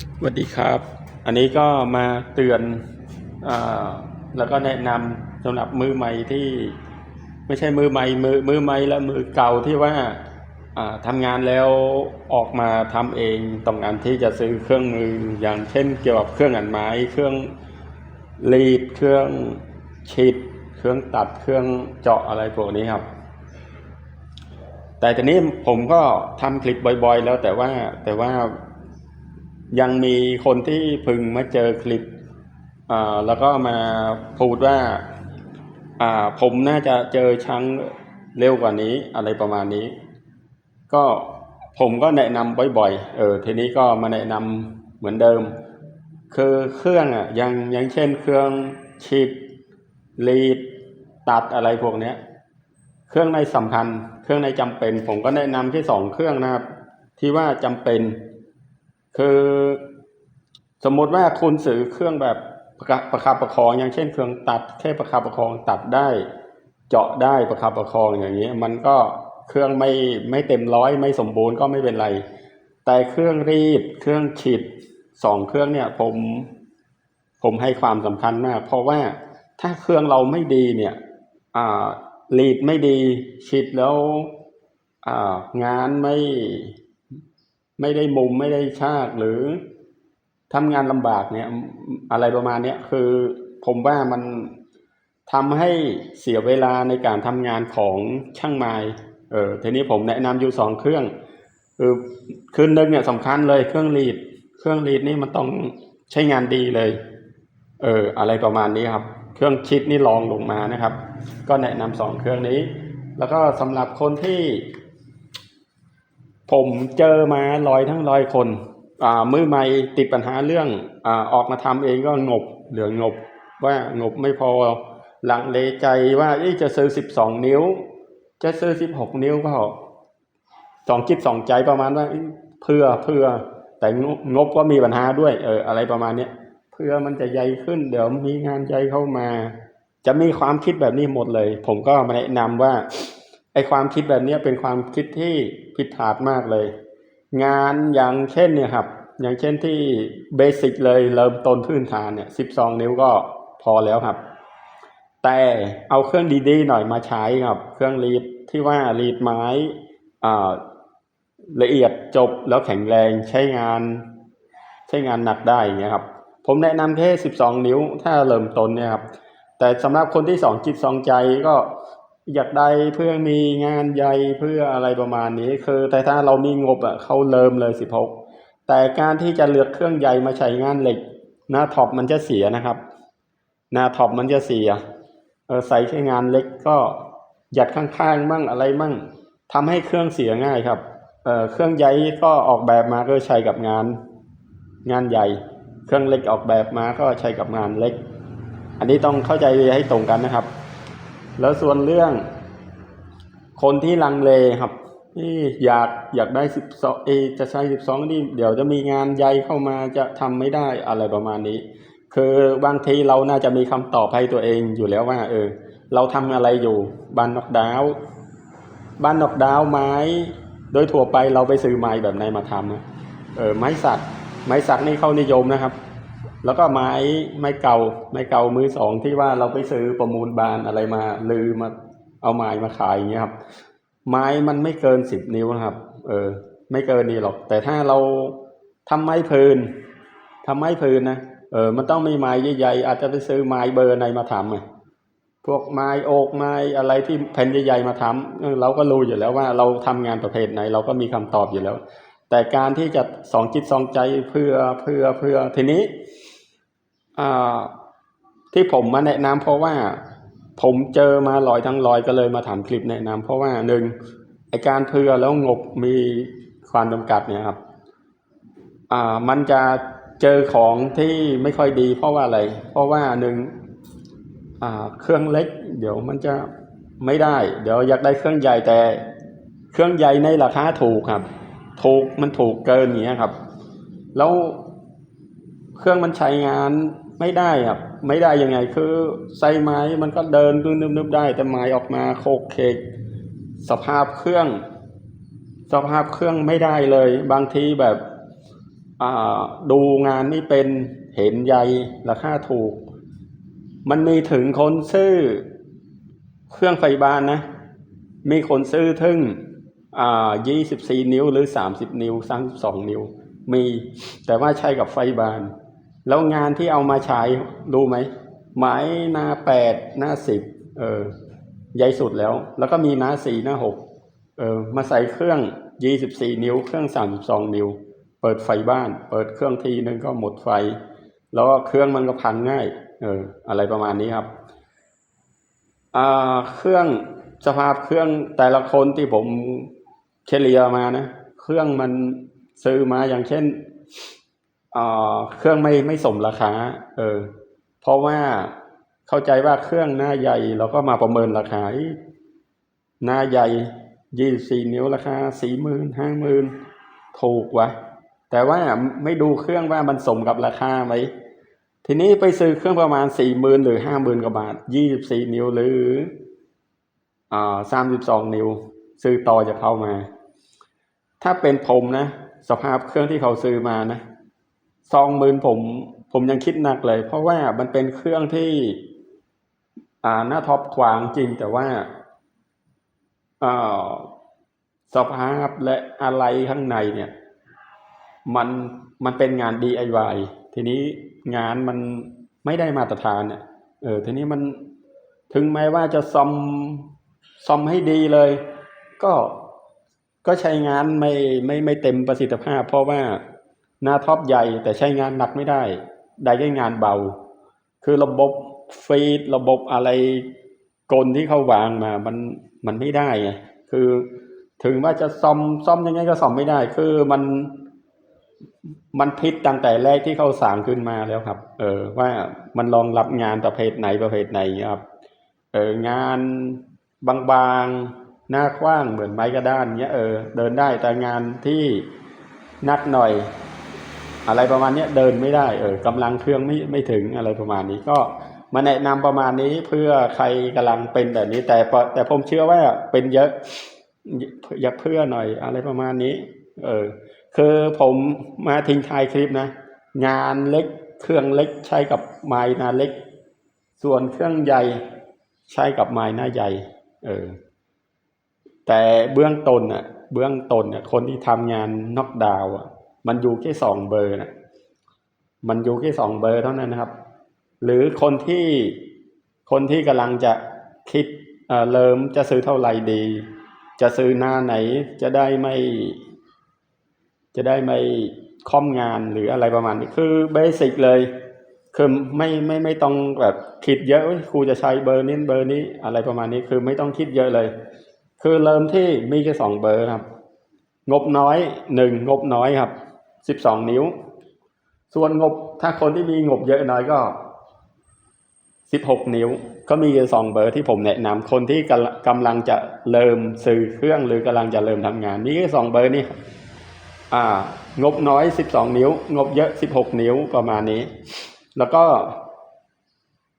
สวัสดีครับ อันนี้ก็มาเตือนอแล้วก็แนะนำสำหรับมือใหม่ที่ไม่ใช่มือใหม่มือมือใหม่และมือเก่าที่ว่าอ่าทำงานแล้วออกมาทำเองต้องการที่จะซื้อเครื่องมืออย่างเช่น เกี่ยวกับเครื่องอันไม้เครื่องรีดเครื่องฉีดเครื่องตัดเครื่องเจาะอะไรพวกนี้ครับ แต่ทีนี้ผมก็ทำคลิปบ่อย ๆ แล้วแต่ว่าแต่ว่า ยังมีคนที่พึงมาเจอคลิปแล้วก็มาพูดว่าอ่าผมน่าจะเจอช้างเร็วกว่านี้อะไรประมาณนี้ ก็ผมก็แนะนำบ่อยๆ เออทีนี้ก็มาแนะนำเหมือนเดิม คือเครื่องอะยังยังเช่นเครื่องฉีดรีดตัดอะไรพวกเนี้ย เครื่องในสำคัญ เครื่องในจำเป็น ผมก็แนะนำแค่สองเครื่องนะครับ ที่ว่าจำเป็น คือสมมติว่าคุณซื้อเครื่องแบบประคับประคองอย่างเช่นเครื่องตัดแค่ประคับประคองตัดได้ เจาะได้ประคับประคองอย่างนี้ มันก็เครื่องไม่ไม่เต็มร้อยไม่สมบูรณ์ก็ไม่เป็นไร แต่เครื่องรีดเครื่องฉีดสองเครื่องเนี่ยผมผมให้ความสำคัญมาก เพราะว่าถ้าเครื่องเราไม่ดีเนี่ยอ่ารีดไม่ดีฉีดแล้วอ่างานไม่ ไม่ได้มุมไม่ได้ชากหรือทำงานลำบากเนี่ยอะไรประมาณเนี้ยคือผมว่ามันทำให้เสียเวลาในการทำงานของช่างไม้เออทีนี้ผมแนะนำอยู่สองเครื่องคือคือหนึ่งเนี่ยสำคัญเลยเครื่องรีด เครื่องรีดนี่มันต้องใช้งานดีเลย เอออะไรประมาณนี้ครับ เครื่องชิดนี่ลองลงมานะครับ ก็แนะนำสองเครื่องนี้ แล้วก็สำหรับคนที่ ผมเจอมาร้อยทั้งร้อยคนอ่ามือใหม่ติดปัญหาเรื่องอ่าออกมาทำเองก็งบเหลืองบว่างบไม่พอหลังเลใจว่าจะซื้อสิบสองนิ้ว จะซื้อสิบหกนิ้วก็สองจิตสองใจประมาณว่าเพื่อเพื่อแต่งบงบก็มีปัญหาด้วย เออ อะไรประมาณเนี้ยเพื่อมันจะใหญ่ขึ้น เดี๋ยวมีงานใหญ่เข้ามา จะมีความคิดแบบนี้หมดเลย ผมก็มาแนะนำว่า ไอความคิดแบบนี้เป็นความคิดที่ผิดพลาดมากเลย งานอย่างเช่นเนี่ยครับ อย่างเช่นที่เบสิกเลยเริ่มต้นพื้นฐานเนี่ยสิบสองนิ้วก็พอแล้วครับ แต่เอาเครื่องดีๆหน่อยมาใช้ครับ เครื่องรีดที่ว่ารีดไม้อ่าละเอียดจบแล้วแข็งแรงใช้งาน ใช้งานหนักได้เงี้ยครับ ผมแนะนำแค่สิบสองนิ้วถ้าเริ่มต้นเนี่ยครับ แต่สำหรับคนที่สองจิตสองใจก็ อยากได้เพื่อมีงานใหญ่เพื่ออะไรประมาณนี้ คือแต่ถ้าเรามีงบอะเขาเริ่มเลยสิบหกแต่การที่จะเลือกเครื่องใหญ่มาใช้งานเหล็ก หน้าท็อปมันจะเสียนะครับ หน้าท็อปมันจะเสียเออใส่แค่งานเล็กก็หยัดข้างๆมั่งอะไรมั่งทำให้เครื่องเสียง่ายครับเออเครื่องใหญ่ก็ออกแบบมาก็ใช้กับงาน งานใหญ่ เครื่องเล็กออกแบบมาก็ใช้กับงานเล็ก อันนี้ต้องเข้าใจให้ตรงกันนะครับ แล้วส่วนเรื่อง คนที่ลังเลครับที่อยากอยากได้สิบสองเอจะใช้สิบสองนี่เดี๋ยวจะมีงานใหญ่เข้ามาจะทำไม่ได้อะไรประมาณนี้ คือบางทีเราน่าจะมีคำตอบให้ตัวเองอยู่แล้วว่า เออ เราทำอะไรอยู่บ้านนอกดาวบ้านนอกดาวไม้ โดยทั่วไปเราไปซื้อไม้แบบไหนมาทำเออไม้สักไม้สักนี่เขานิยมนะครับ แล้วก็ไม้ไม้เก่าไม้เก่ามือสองที่ว่าเราไปซื้อประมูลบานอะไรมาลือมาเอาไม้มาขายอย่างเงี้ยครับ ไม้มันไม่เกินสิบนิ้วนะครับ เออ ไม่เกินนี้หรอก แต่ถ้าเราทำไม้พืนทำไม้พืนนะเออ มันต้องมีไม้ใหญ่ๆอาจจะไปซื้อไม้เบอร์ไหนมาทำไงพวกไม้โอกไม้อะไรที่แผ่นใหญ่ๆมาทำเออเราก็รู้อยู่แล้วว่าเราทำงานประเภทไหน เราก็มีคำตอบอยู่แล้ว แต่การที่จะสองจิตสองใจเพื่อเพื่อเพื่อทีนี้ ที่ผมมาแนะนำเพราะว่าผมเจอมาลอยทั้งลอยก็เลยมาทำคลิปแนะนำเพราะว่าหนึ่งไอการเพื่อแล้วงบมีความจำกัดเนี่ยครับอ่ามันจะเจอของที่ไม่ค่อยดี เพราะว่าอะไร เพราะว่าหนึ่งอ่าเครื่องเล็ก เดี๋ยวมันจะไม่ได้ เดี๋ยวอยากได้เครื่องใหญ่แต่ เครื่องใหญ่ในราคาถูกครับ ถูกมันถูกเกินอย่างเงี้ยครับ แล้วเครื่องมันใช้งาน ไม่ได้ครับ ไม่ได้ยังไง คือใส่ไม้มันก็เดินนึบๆได้ แต่ไม้ออกมาโคกเคกสภาพเครื่อง สภาพเครื่องไม่ได้เลย บางทีแบบอ่าดูงานไม่เป็นเห็นใยราคาถูก มันมีถึงคนซื้อเครื่องไฟบ้านนะ มีคนซื้อถึงอ่ายี่สิบสี่นิ้วหรือสามสิบนิ้วสามสองนิ้ว มีแต่ว่าใช้กับไฟบาน แล้วงานที่เอามาใช้รู้ไหมไม้หน้าแปดหน้าสิบเออใหญ่สุดแล้ว แล้วก็มีหน้าสี่หน้าหกเออมาใส่เครื่องยี่สิบสี่นิ้ว เครื่องสามสิบสองนิ้ว เปิดไฟบ้าน เปิดเครื่องทีนึงก็หมดไฟ แล้วเครื่องมันก็พังง่าย เออ อะไรประมาณนี้ครับอ่าเครื่องสภาพเครื่องแต่ละคนที่ผมเฉลี่ยมานะ เครื่องมันซื้อมาอย่างเช่น เครื่องไม่ไม่สมราคา เออ เพราะว่าเข้าใจว่าเครื่องหน้าใหญ่เราก็มาประเมินราคาหน้าใหญ่ยี่สี่นิ้วราคาสี่หมื่นห้าหมื่นถูกวะแต่ว่าไม่ดูเครื่องว่ามันสมกับราคาไหมทีนี้ไปซื้อเครื่องประมาณสี่หมื่นหรือห้าหมื่นกว่าบาทยี่สิบสี่นิ้วหรืออ่าสามสิบสองนิ้ว ซื้อต่อจะเข้ามา ถ้าเป็นผมนะ สภาพเครื่องที่เขาซื้อมานะ สองมื่นผม ผมยังคิดหนักเลย เพราะว่ามันเป็นเครื่องที่ อ่าหน้าท็อปขวางจริงแต่ว่าอ่าสภาพและอะไรข้างในเนี่ย มันมันเป็นงาน DIY ทีนี้งานมันไม่ได้มาตรฐานเนี่ยเออทีนี้มันถึงแม้ว่าจะซ่อมซ่อมให้ดีเลย ก็ก็ใช้งานไม่ไม่ไม่เต็มประสิทธิภาพ เพราะว่า หน้าท็อปใหญ่แต่ใช้งานหนักไม่ได้ ได้แค่งานเบา คือระบบฟีดระบบอะไรกลที่เขาวางมา มันมันไม่ได้ไงคือถึงว่าจะซ่อมซ่อมยังไงก็ซ่อมไม่ได้ คือมันมันผิดตั้งแต่แรกที่เขาสร้างขึ้นมาแล้วครับ เออว่ามันรองรับงานประเภทไหนประเภทไหนครับเอองานบางๆหน้ากว้างเหมือนไม้กระดานเงี้ยเออเดินได้แต่งานที่นักหน่อย อะไรประมาณนี้เดินไม่ได้เออกำลังเครื่องไม่ไม่ถึงอะไรประมาณนี้ก็มาแนะนำประมาณนี้เพื่อใครกำลังเป็นแบบนี้ แต่แต่ผมเชื่อว่าเป็นเยอะอยากเพื่อหน่อยอะไรประมาณนี้ เออคือผมมาทิ้งท้ายคลิปนะ งานเล็กเครื่องเล็กใช้กับไม้นาเล็ก ส่วนเครื่องใหญ่ใช้กับไม้หน้าใหญ่ เออ แต่เบื้องต้นอะ เบื้องต้นอะคนที่ทำงานน็อกดาวอะ มันอยู่แค่สองเบอร์นะมันอยู่แค่สองเบอร์เท่านั้นนะครับ หรือคนที่คนที่กำลังจะคิดเอ่อเริ่มจะซื้อเท่าไหร่ดี จะซื้อหน้าไหนจะได้ไม่ จะได้ไม่ค่อมงานหรืออะไรประมาณนี้คือเบสิกเลยคือไม่ไม่ไม่ต้องแบบคิดเยอะครูจะใช้เบอร์นี้เบอร์นี้อะไรประมาณนี้คือไม่ต้องคิดเยอะเลย คือเริ่มที่มีแค่สองเบอร์ครับ งบน้อยหนึ่งงบน้อยครับ สิบสองนิ้ว ส่วนงบถ้าคนที่มีงบเยอะน้อยก็สิบหกนิ้ว ก็มีสองเบอร์ที่ผมแนะนำคนที่กำลังกำลังจะเริ่มซื้อเครื่องหรือกำลังจะเริ่มทำงานมีแค่สองเบอร์นี่อ่างบน้อยสิบสองนิ้ว งบเยอะสิบหกนิ้วประมาณนี้ แล้วก็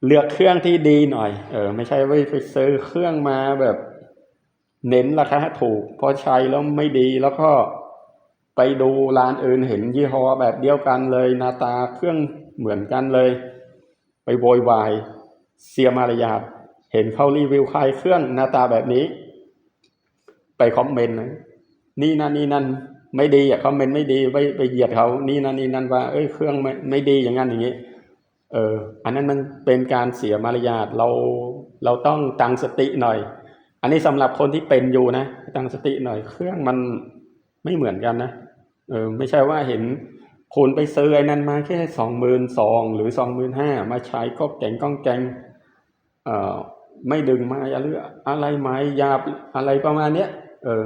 เลือกเครื่องที่ดีหน่อย เออ ไม่ใช่ว่าไปซื้อเครื่องมาแบบ เน้นราคาถูกพอใช้แล้วไม่ดีแล้วก็ ไปดูร้านอื่นเห็นยี่ห้อแบบเดียวกันเลยหน้าตาเครื่องเหมือนกันเลย ไปโวยวายเสียมารยาทเห็นเขารีวิวขายเครื่องหน้าตาแบบนี้ ไปคอมเมนต์นี่นั่นนี่นั่นไม่ดีอะคอมเมนต์ไม่ดีไปไปเหยียดเขานี่นั่นนี่นั่นว่าเอ้ยเครื่องไม่ไม่ดีอย่างนั้นอย่างนี้ เออ อันนั้นมันเป็นการเสียมารยาทเราเราต้องตั้งสติหน่อย อันนี้สำหรับคนที่เป็นอยู่นะตั้งสติหน่อย เครื่องมันไม่เหมือนกันนะ เออไม่ใช่ว่าเห็นคุณไปซื้อไอ้นั้นมาแค่สองหมื่นสองหรือสองหมื่นห้ามาใช้ก็แกงก้องแกงเอ่อไม่ดึงมาหรืออะไรไม้ยาบอะไรประมาณเนี้ยเออ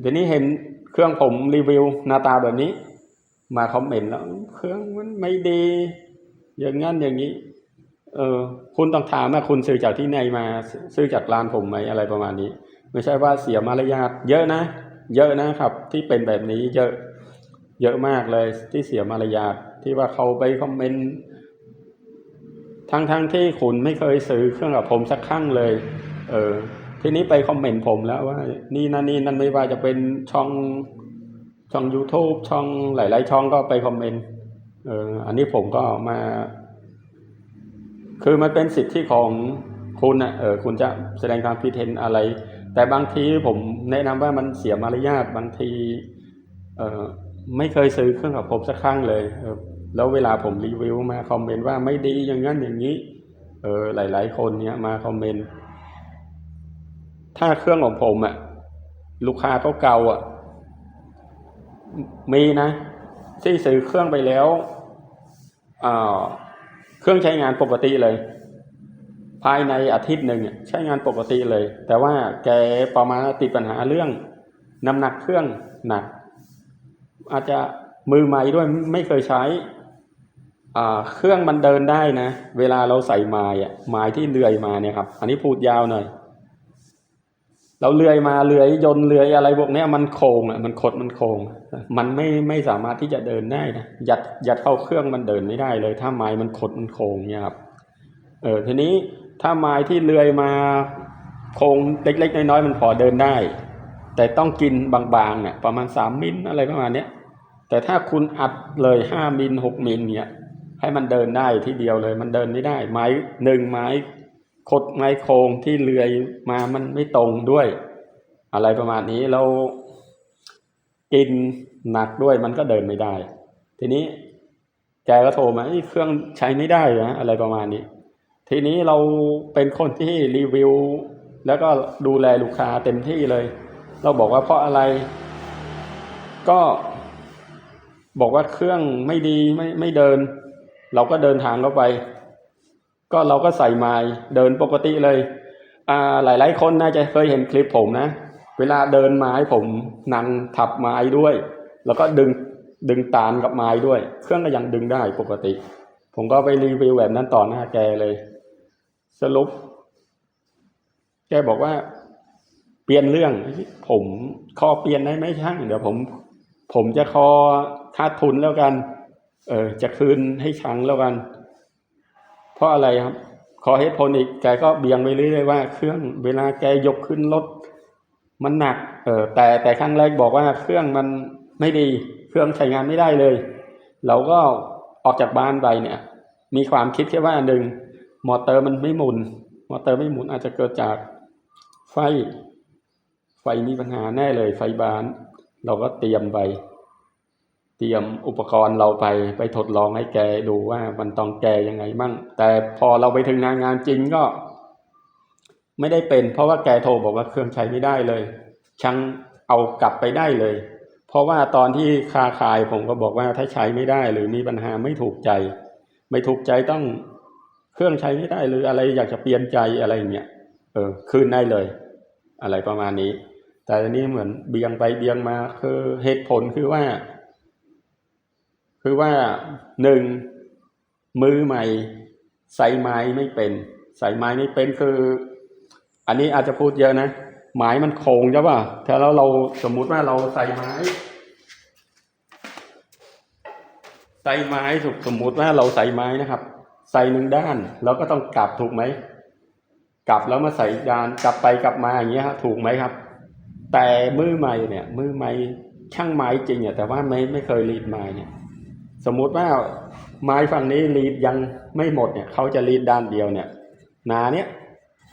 เดี๋ยวนี้เห็นเครื่องผมรีวิวหน้าตาแบบนี้ มาคอมเมนต์แล้ว เครื่องมันไม่ดี อย่างงั้นอย่างนี้ เออคุณต้องถามว่าคุณซื้อจากที่ไหนมาซื้อจากร้านผมไหมอะไรประมาณนี้ ไม่ใช่ว่าเสียมารยาทเยอะนะ เยอะนะครับ ที่เป็นแบบนี้เยอะเยอะมากเลยที่เสียมารยาทที่ว่าเขาไปคอมเมนต์ทั้งทั้งที่คุณไม่เคยซื้อเครื่องกับผมสักครั้งเลย เออ ทีนี้ไปคอมเมนต์ผมแล้วว่า นี่นั่นนี่นั่นไม่ว่าจะเป็นช่องช่อง YouTube ช่องหลาย ๆ ช่องก็ไปคอมเมนต์เออ อันนี้ผมก็มา คือมันเป็นสิทธิของคุณนะเออ คุณจะแสดงความคิดเห็นอะไร แต่บางทีผมแนะนำว่ามันเสียมารยาทบางทีเออไม่เคยซื้อเครื่องกับผมสักครั้งเลยเออแล้วเวลาผมรีวิวมาคอมเมนต์ว่าไม่ดีอย่างนั้นอย่างนี้ เออหลาย ๆ คนเนี้ยมาคอมเมนต์ถ้าเครื่องของผมอะลูกค้าเขาเก่าๆอะมีนะที่ซื้อเครื่องไปแล้วอ่าเครื่องใช้งานปกติเลย ภายในอาทิตย์หนึ่งใช้งานปกติเลย แต่ว่าแกประมาณติดปัญหาเรื่องน้ำหนักเครื่องหนัก อาจจะมือใหม่ด้วยไม่เคยใช้อ่าเครื่องมันเดินได้นะ เวลาเราใส่ไม้อะไม้ที่เลื่อยมาเนี่ยครับ อันนี้พูดยาวหน่อย เราเลื่อยมาเลื่อยยนเลื่อยอะไรพวกนี้มันโค้งอะมันคดมันโค้งมันไม่ไม่สามารถที่จะเดินได้นะยัดยัดเข้าเครื่องมันเดินไม่ได้เลย ถ้าไม้มันคดมันโค้งเนี่ยครับเออทีนี้ ถ้าไม้ที่เลื่อยมาโค้งเล็ก ๆ น้อยๆมันพอเดินได้ แต่ต้องกินบางๆเนี่ยประมาณสามมิลอะไรประมาณเนี้ยแต่ถ้าคุณอัดเลยห้ามิลหกมิลเนี่ยให้มันเดินได้ทีเดียวเลย มันเดินไม่ได้ ไม้หนึ่งไม้คดไม้โครงที่เลื่อยมามันไม่ตรงด้วย อะไรประมาณนี้เรากินหนักด้วยมันก็เดินไม่ได้ ทีนี้แกก็โทรมาเครื่องใช้ไม่ได้นะอะไรประมาณนี้ ทีนี้เราเป็นคนที่รีวิว แล้วก็ดูแลลูกค้าเต็มที่เลย เราบอกว่าเพราะอะไร ก็บอกว่าเครื่องไม่ดีไม่ไม่เดิน เราก็เดินทางเข้าไป ก็เราก็ใส่ไม้เดินปกติเลยอ่าหลายๆคนน่าจะเคยเห็นคลิปผมนะ เวลาเดินไม้ผมนั่งทับไม้ด้วย แล้วก็ดึงดึงตามกับไม้ด้วย เครื่องก็ยังดึงได้ปกติ ผมก็ไปรีวิวแบบนั้นต่อหน้าแกเลย สรุป แกบอกว่า เปลี่ยนเรื่อง ผมขอเปลี่ยนได้ไหมช่าง เดี๋ยวผม ผมจะขอค่าทุนแล้วกัน เออ จะคืนให้ช่างแล้วกัน เพราะอะไรครับ ขอเหตุผลอีกแกก็เบี่ยงไปเรื่อยๆว่าเครื่องเวลาแกยกขึ้นรถมันหนัก เออแต่แต่ครั้งแรกบอกว่าเครื่องมันไม่ดี เครื่องใช้งานไม่ได้เลย เราก็ออกจากบ้านไปเนี่ย มีความคิดแค่ว่าหนึ่ง มอเตอร์มันไม่หมุน มอเตอร์ไม่หมุนอาจจะเกิดจากไฟ ไฟมีปัญหาแน่เลย ไฟบาน เราก็เตรียมไป เตรียมอุปกรณ์เราไปไปทดลองให้แกดูว่ามันต้องแกยังไงมั่ง แต่พอเราไปถึงงานงานจริงก็ ไม่ได้เป็น เพราะว่าแกโทรบอกว่าเครื่องใช้ไม่ได้เลยช่างเอากลับไปได้เลย เพราะว่าตอนที่คาขายผมก็บอกว่าถ้าใช้ไม่ได้หรือมีปัญหาไม่ถูกใจ ไม่ถูกใจต้อง เครื่องใช้ไม่ได้หรืออะไรอยากจะเปลี่ยนใจอะไรอย่างเงี้ยเออคืนได้เลย อะไรประมาณนี้ แต่อันนี้เหมือนเบียงไปเบียงมาคือเหตุผลคือว่า คือว่าหนึ่งมือใหม่ใส่ไม้ไม่เป็นใส่ไม้ไม่เป็นคือ อันนี้อาจจะพูดเยอะนะไม้มันโค้งใช่ป่ะถ้าแล้วเราสมมุติว่าเราใส่ไม้ ใส่ไม้ถูกสมมุติว่าเราใส่ไม้นะครับ ใส่หนึ่งด้านเราก็ต้องกลับถูกไหมกลับแล้วมาใส่อีกด้านกลับไปกลับมาอย่างเงี้ยครับถูกไหมครับ แต่มือใหม่เนี่ย มือใหม่ช่างไม้จริงอะแต่ว่าไม่ไม่เคยรีดไม้เนี่ย สมมุติว่าไม้ฝั่งนี้รีดยังไม่หมดเนี่ยเขาจะรีดด้านเดียวเนี่ยหนาเนี่ย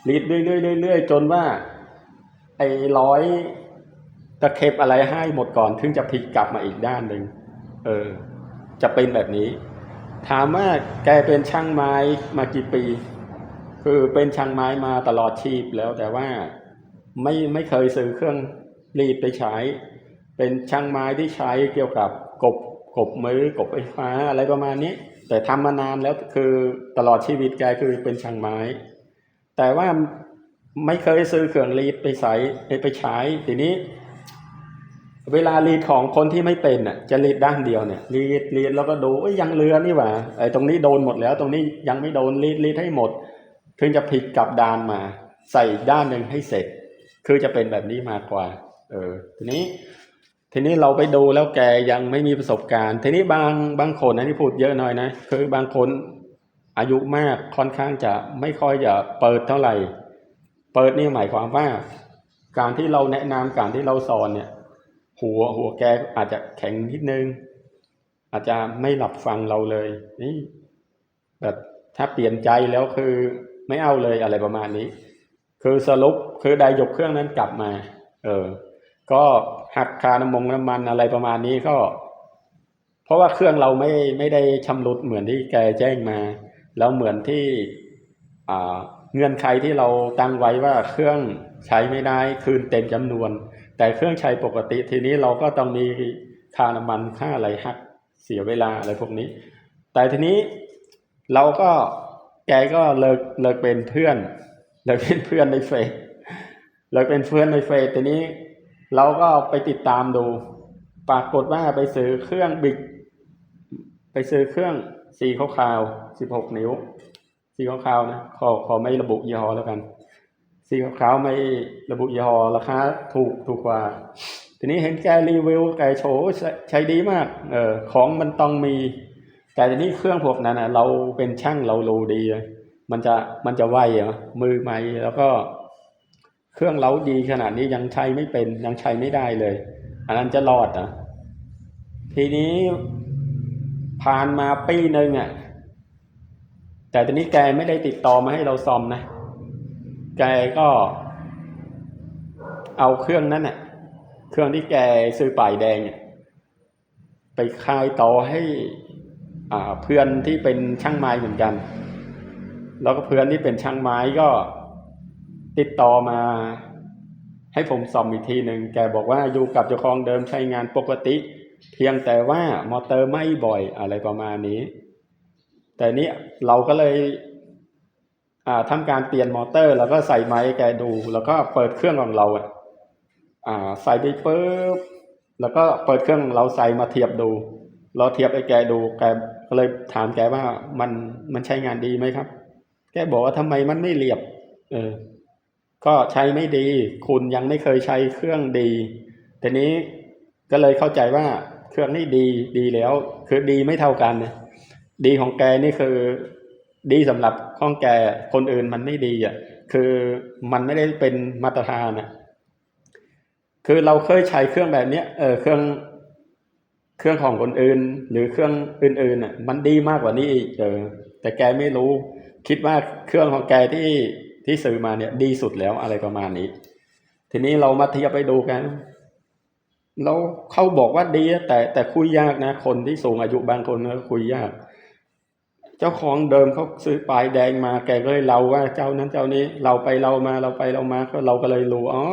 รีดเรื่อยๆเรื่อยๆจนว่าไอ้ร้อยตะเข็บอะไรให้หมดก่อน ถึงจะพลิกกลับมาอีกด้านหนึ่งเออ จะเป็นแบบนี้ ถามว่าแกเป็นช่างไม้มากี่ปี คือเป็นช่างไม้มาตลอดชีพแล้วแต่ว่าไม่ไม่เคยซื้อเครื่องรีดไปใช้ เป็นช่างไม้ที่ใช้เกี่ยวกับกบกบมือกบไฟฟ้าอะไรประมาณนี้ แต่ทำมานานแล้วคือตลอดชีวิตแกคือเป็นช่างไม้ แต่ว่าไม่เคยซื้อเครื่องรีดไปใส่ไปใช้ทีนี้ เวลารีดของคนที่ไม่เป็นน่ะจะรีดด้านเดียวเนี่ยรีดรีดแล้วก็ดูเอ้ยยังเรือนี่หว่าไอ้ตรงนี้โดนหมดแล้ว ตรงนี้ยังไม่โดนรีดรีดให้หมดถึงจะพลิกกลับด้านมา ใส่อีกด้านหนึ่งให้เสร็จ คือจะเป็นแบบนี้มากกว่า เออ ทีนี้ ทีนี้เราไปดูแล้วแกยังไม่มีประสบการณ์ ทีนี้บางบางคนนะที่พูดเยอะหน่อยนะคือบางคนอายุมากค่อนข้างจะไม่ค่อยจะเปิดเท่าไหร่ เปิดนี่หมายความว่า การที่เราแนะนำการที่เราสอนเนี่ย หัวหัวแกอาจจะแข็งนิดนึง อาจจะไม่หลับฟังเราเลย นี่แบบถ้าเปลี่ยนใจแล้วคือไม่เอาเลยอะไรประมาณนี้ คือสรุปคือได้ยกเครื่องนั้นกลับมา เออ ก็หักคาน้ำมงน้ำมันอะไรประมาณนี้ก็ เพราะว่าเครื่องเราไม่ไม่ได้ชำรุดเหมือนที่แกแจ้งมา แล้วเหมือนที่อ่าเงื่อนไขที่เราตั้งไว้ว่าเครื่องใช้ไม่ได้คืนเต็มจำนวน แต่เครื่องใช้ปกติทีนี้เราก็ต้องมีค่าน้ำมันค่าอะไรหักเสียเวลาอะไรพวกนี้ แต่ทีนี้เราก็แกก็เลิกเลิกเป็นเพื่อนเลิกเป็นเพื่อนในเฟซเลิกเป็นเพื่อนในเฟซทีนี้เราก็ไปติดตามดู ปรากฏว่าไปซื้อเครื่องบิกไปซื้อเครื่องสีขาวๆสิบหกนิ้ว สีขาวๆนะขอขอไม่ระบุยี่ห้อแล้วกัน สีขาวไม่ระบุยี่ห้อราคาถูกถูกกว่า ทีนี้เห็นแกรีวิวแกโชว์ใช้ดีมาก เออของมันต้องมี แต่ทีนี้เครื่องพวกนั้นนะเราเป็นช่างเรารู้ดี มันจะมันจะไวเหรอมือใหม่แล้วก็ เครื่องเราดีขนาดนี้ยังใช้ไม่เป็นยังใช้ไม่ได้เลย อันนั้นจะรอดอะทีนี้ผ่านมาปีหนึ่งอะแต่ตอนนี้แกไม่ได้ติดต่อมาให้เราซ่อมนะ แกก็เอาเครื่องนั้นน่ะ เครื่องที่แกซื้อป่ายแดงเนี่ยไปขายต่อให้อ่าเพื่อนที่เป็นช่างไม้เหมือนกัน แล้วก็เพื่อนที่เป็นช่างไม้ก็ติดต่อมา ให้ผมซ่อมอีกทีหนึ่งแกบอกว่าอยู่กับเจ้าของเดิมใช้งานปกติ เพียงแต่ว่ามอเตอร์ไม่บ่อยอะไรประมาณนี้ แต่นี้เราก็เลย ทำการเปลี่ยนมอเตอร์ แล้วก็ใส่ไม้แกดู แล้วก็เปิดเครื่องของเราอะอ่าใส่ไปปุ๊บแล้วก็เปิดเครื่องเราใส่มาเทียบดู เราเทียบให้แกดูแกก็เลยถามแกว่ามันมันใช้งานดีไหมครับ แกบอกว่าทำไมมันไม่เรียบ เออ ก็ใช้ไม่ดี คุณยังไม่เคยใช้เครื่องดีทีนี้ก็เลยเข้าใจว่าเครื่องนี้ดีดีแล้ว คือดีไม่เท่ากันนะดีของแกนี่คือดีสำหรับ ของแกคนอื่นมันไม่ดีอะคือมันไม่ได้เป็นมาตรฐานนะคือเราเคยใช้เครื่องแบบเนี้ยเออเครื่องเครื่องของคนอื่น หรือเครื่องอื่นๆอะมันดีมากกว่านี้อีกเออแต่แกไม่รู้ คิดว่าเครื่องของแกที่ที่ซื้อมาเนี่ย ดีสุดแล้วอะไรประมาณนี้ ทีนี้เรามาเทียบไปดูกันเราเขาบอกว่าดีแต่แต่คุยยากนะ คนที่สูงอายุบางคนก็คุยยาก เจ้าของเดิมเขาซื้อปลายแดงมาแกก็เลยเราว่าเจ้านั้นเจ้านี้เราไปเรามาเราไปเรามาก็เราก็เลยรู้อ๋อ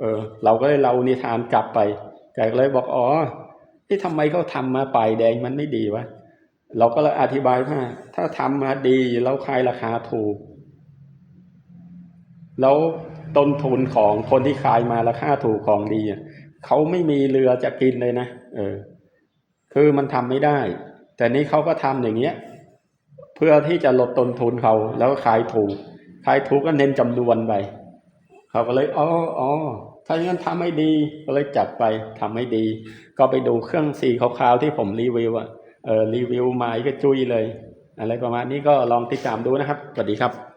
เออ เราก็เลยเรานิทานกลับไปแกก็เลยบอกอ๋อที่ทำไมเขาทำมาปลายแดงมันไม่ดีวะเราก็เลยอธิบายว่า ถ้าทำมาดีแล้วขายราคาถูก แล้วต้นทุนของคนที่ขายมาราคาถูกของดีเขาไม่มีเรือจะกินเลยนะเออ คือมันทำไม่ได้ แต่นี้เขาก็ทำอย่างเงี้ย เพื่อที่จะลดต้นทุนเขาแล้วขายถูก ขายถูกก็เน้นจำนวนไปเขาก็เลยอ๋ออ๋อถ้าอย่างนั้นทำให้ดีก็เลยจัดไปทำให้ดี ก็ไปดูเครื่องสีขาวๆที่ผมรีวิวอะเออรีวิวมาก็จุยเลย อะไรประมาณนี้ก็ลองติดตามดูนะครับสวัสดีครับ